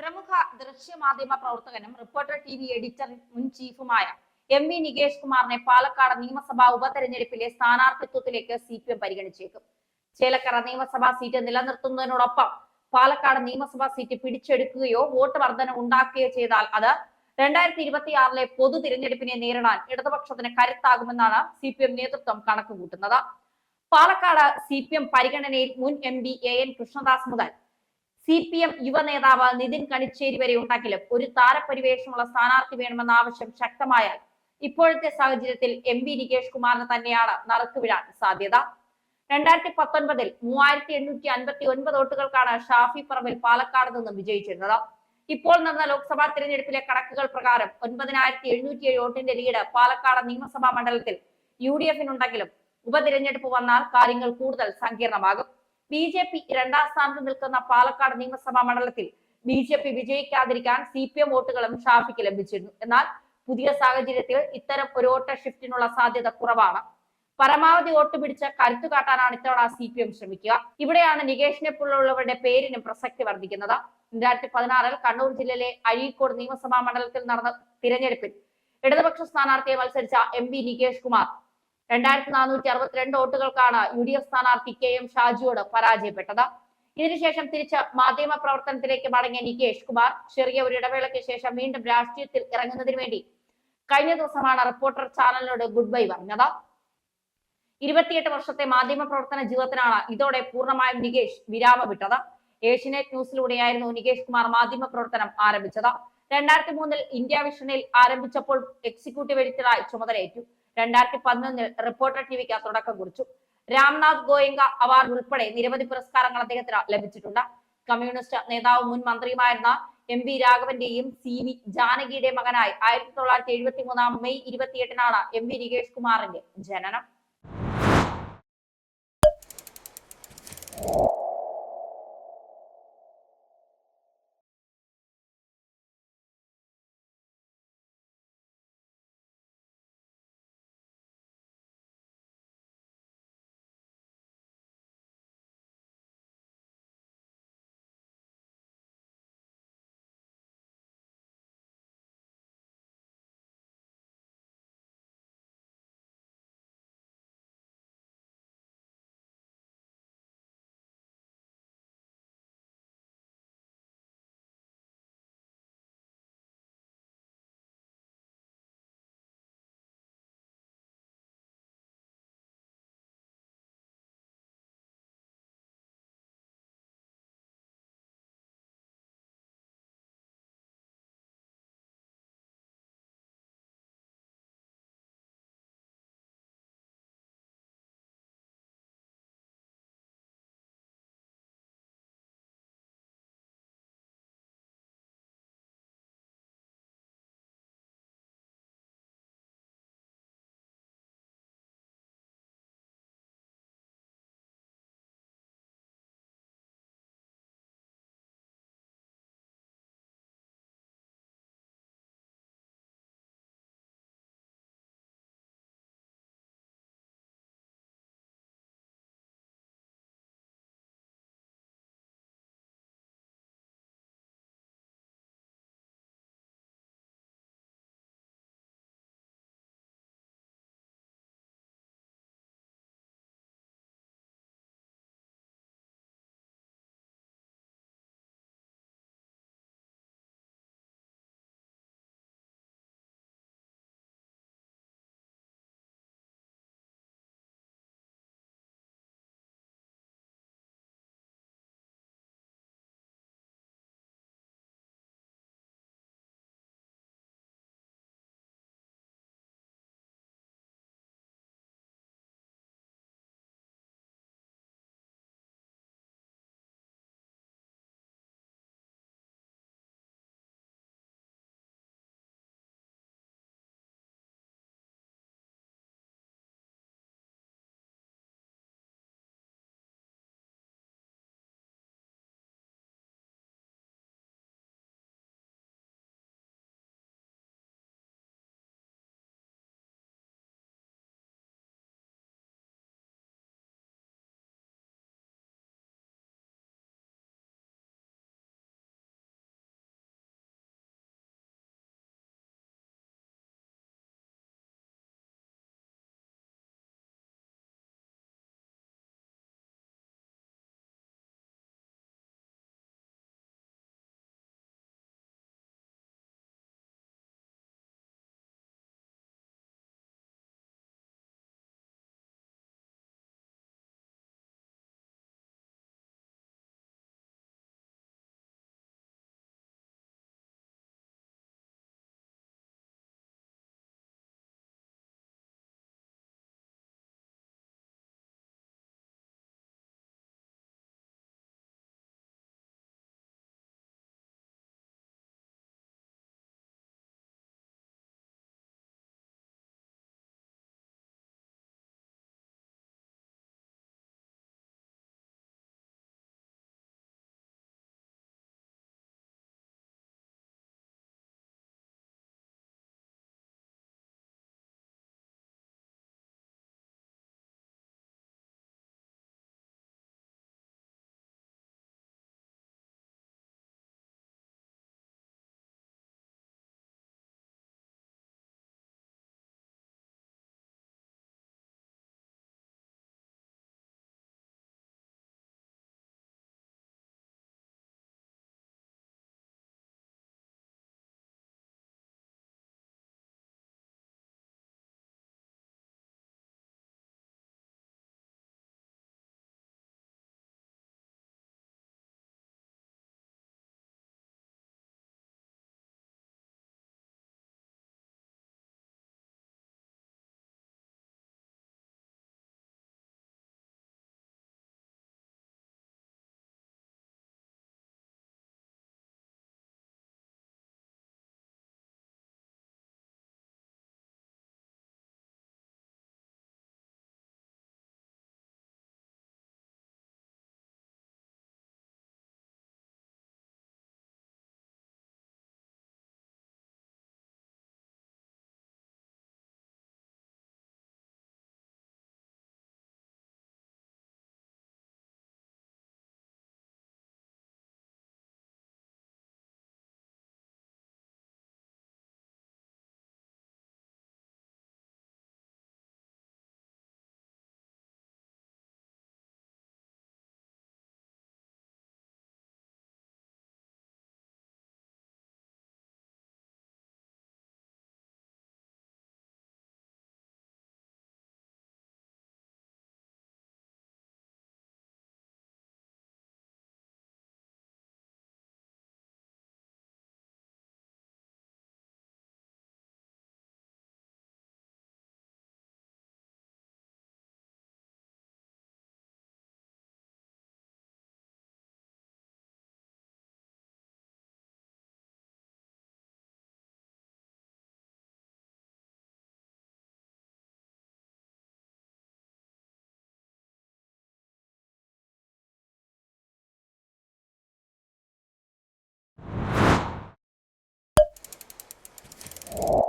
പ്രമുഖ ദൃശ്യമാധ്യമ പ്രവർത്തകനും reporter T V editor മുൻ ചീഫുമായ എം വി നികേഷ് കുമാറിനെ പാലക്കാട് നിയമസഭാ ഉപതെരഞ്ഞെടുപ്പിലെ സ്ഥാനാർത്ഥിത്വത്തിലേക്ക് സി പി എം പരിഗണിച്ചേക്കും. ചേലക്കര നിയമസഭാ സീറ്റ് നിലനിർത്തുന്നതിനോടൊപ്പം പാലക്കാട് നിയമസഭാ സീറ്റ് പിടിച്ചെടുക്കുകയോ വോട്ട് വർധന ഉണ്ടാക്കുകയോ ചെയ്താൽ അത് രണ്ടായിരത്തി ഇരുപത്തി ആറിലെ പൊതു തിരഞ്ഞെടുപ്പിനെ നേരിടാൻ ഇടതുപക്ഷത്തിന് കരുത്താകുമെന്നാണ് സി പി എം നേതൃത്വം കണക്കുകൂട്ടുന്നത്. പാലക്കാട് സി പി എം പരിഗണനയിൽ മുൻ M P A N Krishnadas മുതൽ സി പി എം യുവ നേതാവ് നിതിൻ കണിച്ചേരി വരെ ഉണ്ടെങ്കിലും ഒരു താരപരിവേഷമുള്ള സ്ഥാനാർത്ഥി വേണമെന്ന ആവശ്യം ശക്തമായാൽ ഇപ്പോഴത്തെ സാഹചര്യത്തിൽ എം വി നികേഷ് കുമാറിന് തന്നെയാണ് നറുക്കുവിടാൻ സാധ്യത. രണ്ടായിരത്തി പത്തൊൻപതിൽ മൂവായിരത്തി എണ്ണൂറ്റി അൻപത്തി ഒൻപത് വോട്ടുകൾക്കാണ് ഷാഫി പറമ്പിൽ പാലക്കാട് നിന്നും വിജയിച്ചിരുന്നത്. ഇപ്പോൾ നടന്ന ലോക്സഭാ തിരഞ്ഞെടുപ്പിലെ കണക്കുകൾ പ്രകാരം ഒൻപതിനായിരത്തി എഴുന്നൂറ്റി ഏഴ് വോട്ടിന്റെ ലീഡ് പാലക്കാട് നിയമസഭാ മണ്ഡലത്തിൽ യു ഡി എഫിനുണ്ടെങ്കിലും ഉപതിരഞ്ഞെടുപ്പ് വന്നാൽ കാര്യങ്ങൾ കൂടുതൽ സങ്കീർണമാകും. ബി ജെ പി രണ്ടാം സ്ഥാനത്ത് നിൽക്കുന്ന പാലക്കാട് നിയമസഭാ മണ്ഡലത്തിൽ ബി ജെ പി വിജയിക്കാതിരിക്കാൻ സി പി എം വോട്ടുകളും ഷാഫിക്ക് ലഭിച്ചിരുന്നു. എന്നാൽ പുതിയ സാഹചര്യത്തിൽ ഇത്തരം ഒരു വോട്ട് ഷിഫ്റ്റിനുള്ള സാധ്യത കുറവാണ്. പരമാവധി വോട്ട് പിടിച്ച് കരുത്തു കാട്ടാനാണ് ഇത്തവണ സി പി എം ശ്രമിക്കുക. ഇവിടെയാണ് നികേഷിനെ പോലുള്ളവരുടെ പേരിനും പ്രസക്തി വർദ്ധിക്കുന്നത്. രണ്ടായിരത്തി പതിനാറിൽ കണ്ണൂർ ജില്ലയിലെ അഴീക്കോട് നിയമസഭാ മണ്ഡലത്തിൽ നടന്ന തിരഞ്ഞെടുപ്പിൽ ഇടതുപക്ഷ സ്ഥാനാർത്ഥിയെ മത്സരിച്ച എം വി നികേഷ് കുമാർ രണ്ടായിരത്തി നാനൂറ്റി അറുപത്തിരണ്ട് വോട്ടുകൾക്കാണ് യു ഡി എഫ് സ്ഥാനാർത്ഥി കെ എം ഷാജിയോട് പരാജയപ്പെട്ടത്. ഇതിനുശേഷം തിരിച്ച് മാധ്യമ പ്രവർത്തനത്തിലേക്ക് മടങ്ങിയ നികേഷ് കുമാർ ചെറിയ ഒരു ഇടവേളയ്ക്ക് ശേഷം വീണ്ടും രാഷ്ട്രീയത്തിൽ ഇറങ്ങുന്നതിന് വേണ്ടി കഴിഞ്ഞ ദിവസമാണ് റിപ്പോർട്ടർ ചാനലിനോട് ഗുഡ് ബൈ പറഞ്ഞത്. ഇരുപത്തിയെട്ട് വർഷത്തെ മാധ്യമ പ്രവർത്തന ജീവിതത്തിനാണ് ഇതോടെ പൂർണമായും നികേഷ് വിരാമമിട്ടത്. ഏഷ്യനെറ്റ് ന്യൂസിലൂടെയായിരുന്നു നികേഷ് കുമാർ മാധ്യമ പ്രവർത്തനം ആരംഭിച്ചത്. രണ്ടായിരത്തി മൂന്നിൽ ഇന്ത്യ വിഷനിൽ ആരംഭിച്ചപ്പോൾ എക്സിക്യൂട്ടീവ് എഡിറ്ററായി ചുമതലയേറ്റു. രണ്ടായിരത്തി പതിനൊന്നിൽ റിപ്പോർട്ടർ ടിവിക്ക് തുടക്കം കുറിച്ചു. രാംനാഥ് ഗോയങ്ക അവാർഡ് ഉൾപ്പെടെ നിരവധി പുരസ്കാരങ്ങൾ അദ്ദേഹത്തിന് ലഭിച്ചിട്ടുണ്ട്. കമ്മ്യൂണിസ്റ്റ് നേതാവും മുൻ മന്ത്രിയുമായിരുന്ന എം വി രാഘവന്റെയും സി വി ജാനകിയുടെ മകനായി ആയിരത്തി തൊള്ളായിരത്തി എഴുപത്തി മൂന്നാം മെയ് ഇരുപത്തിയെട്ടിനാണ് എം വി നികേഷ് കുമാറിന്റെ ജനനം. you